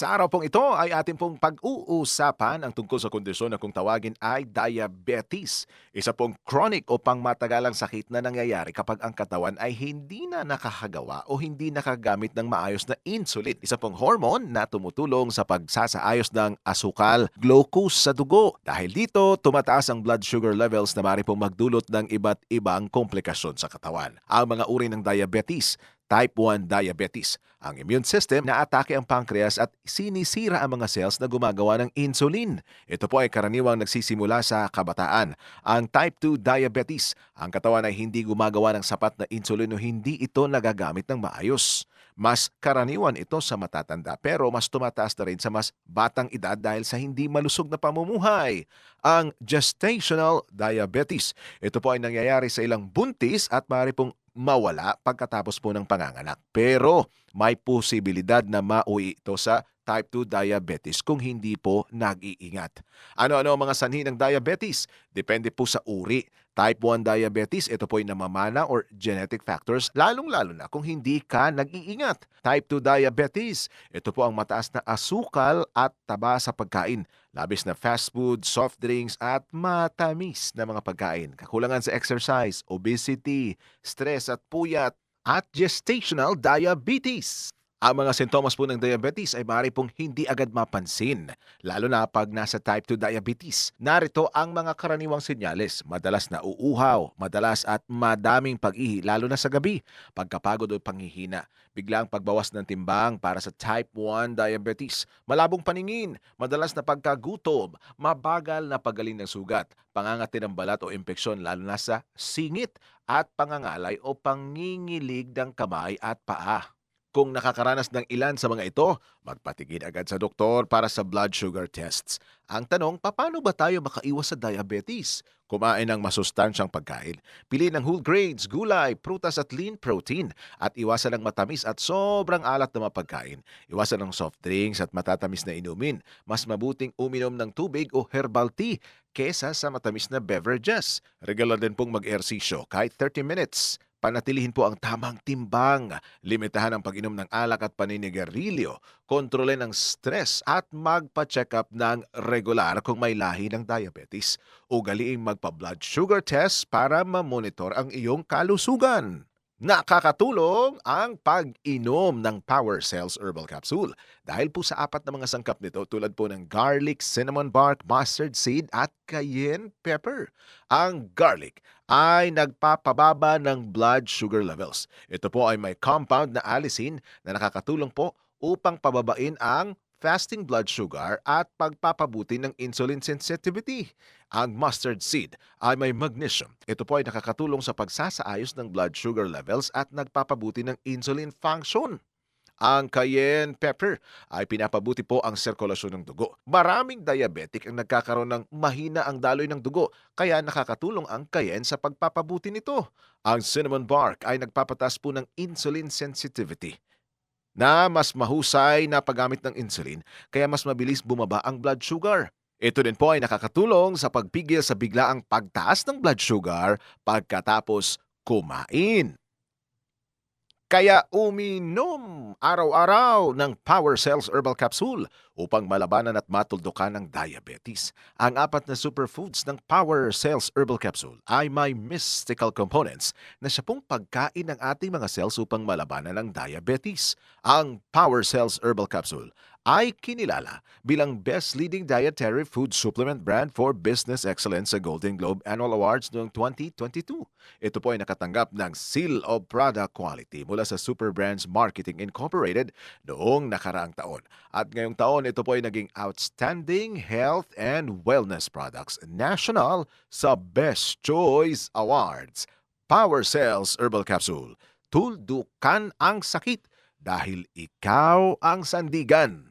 Sa araw pong ito ay ating pong pag-uusapan ang tungkol sa kondisyon na kung tawagin ay diabetes. Isa pong chronic o pangmatagalang sakit na nangyayari kapag ang katawan ay hindi na nakakagawa o hindi nakagamit ng maayos na insulin. Isa pong hormone na tumutulong sa pagsasaayos ng asukal, glucose sa dugo. Dahil dito, tumataas ang blood sugar levels na maaari pong magdulot ng iba't ibang komplikasyon sa katawan. Ang mga uri ng diabetes, type 1 diabetes. Ang immune system na atake ang pancreas at sinisira ang mga cells na gumagawa ng insulin. Ito po ay karaniwang nagsisimula sa kabataan. Ang type 2 diabetes, ang katawan ay hindi gumagawa ng sapat na insulin o hindi ito nagagamit ng maayos. Mas karaniwan ito sa matatanda pero mas tumataas na rin sa mas batang edad dahil sa hindi malusog na pamumuhay. Ang gestational diabetes. Ito po ay nangyayari sa ilang buntis at maaari pong mawala pagkatapos po ng panganganak. Pero may posibilidad na mauwi ito sa type 2 diabetes kung hindi po nag-iingat. Ano-ano ang mga sanhi ng diabetes? Depende po sa uri. Type 1 diabetes, ito po ay namamana or genetic factors, lalong-lalo na kung hindi ka nag-iingat. Type 2 diabetes, ito po ang mataas na asukal at taba sa pagkain, labis na fast food, soft drinks at matamis na mga pagkain. Kakulangan sa exercise, obesity, stress at puyat, at gestational diabetes. Ang mga sintomas po ng diabetes ay maaari pong hindi agad mapansin, lalo na pag nasa type 2 diabetes. Narito ang mga karaniwang senyales. Madalas na uuhaw, madalas at madaming pag-ihi, lalo na sa gabi, pagkapagod o panghihina, biglang pagbawas ng timbang para sa type 1 diabetes, malabong paningin, madalas na pagkagutom, mabagal na pagaling ng sugat, pangangati ng balat o impeksyon lalo na sa singit, at pangangalay o pangingilig ng kamay at paa. Kung nakakaranas ng ilan sa mga ito, magpatigil agad sa doktor para sa blood sugar tests. Ang tanong, paano ba tayo makaiwas sa diabetes? Kumain ng masustansyang pagkain. Pili ng whole grains, gulay, prutas at lean protein. At iwasan ng matamis at sobrang alat na mga pagkain. Iwasan ng soft drinks at matatamis na inumin. Mas mabuting uminom ng tubig o herbal tea kesa sa matamis na beverages. Regular din pong mag-ersisyo kahit 30 minutes. Panatilihin po ang tamang timbang, limitahan ang pag-inom ng alak at paninigarilyo, kontrolin ang stress at magpa-check up ng regular kung may lahi ng diabetes. Ugaliing magpa-blood sugar test para ma-monitor ang iyong kalusugan. Nakakatulong ang pag-inom ng Power Cells Herbal Capsule dahil po sa apat na mga sangkap nito tulad po ng garlic, cinnamon bark, mustard seed at cayenne pepper. Ang garlic ay nagpapababa ng blood sugar levels. Ito po ay may compound na allicin na nakakatulong po upang pababain ang fasting blood sugar at pagpapabuti ng insulin sensitivity. Ang mustard seed ay may magnesium. Ito po ay nakakatulong sa pagsasaayos ng blood sugar levels at nagpapabuti ng insulin function. Ang cayenne pepper ay pinapabuti po ang sirkulasyon ng dugo. Maraming diabetic ang nagkakaroon ng mahina ang daloy ng dugo, kaya nakakatulong ang cayenne sa pagpapabuti nito. Ang cinnamon bark ay nagpapataas po ng insulin sensitivity na mas mahusay na paggamit ng insulin kaya mas mabilis bumaba ang blood sugar. Ito din po ay nakakatulong sa pagpigil sa biglaang pagtaas ng blood sugar pagkatapos kumain. Kaya uminom araw-araw ng Power Cells Herbal Capsule upang malabanan at matuldukan ang diabetes. Ang apat na superfoods ng Power Cells Herbal Capsule ay may mystical components na siya pong pagkain ng ating mga cells upang malabanan ang diabetes. Ang Power Cells Herbal Capsule ay kinilala bilang Best Leading Dietary Food Supplement Brand for Business Excellence sa Golden Globe Annual Awards noong 2022. Ito po ay nakatanggap ng Seal of Product Quality mula sa Super Brands Marketing Incorporated noong nakaraang taon. At ngayong taon, ito po ay naging Outstanding Health and Wellness Products National sa Best Choice Awards. Power Cells Herbal Capsule. Tuldukan ang sakit dahil ikaw ang sandigan.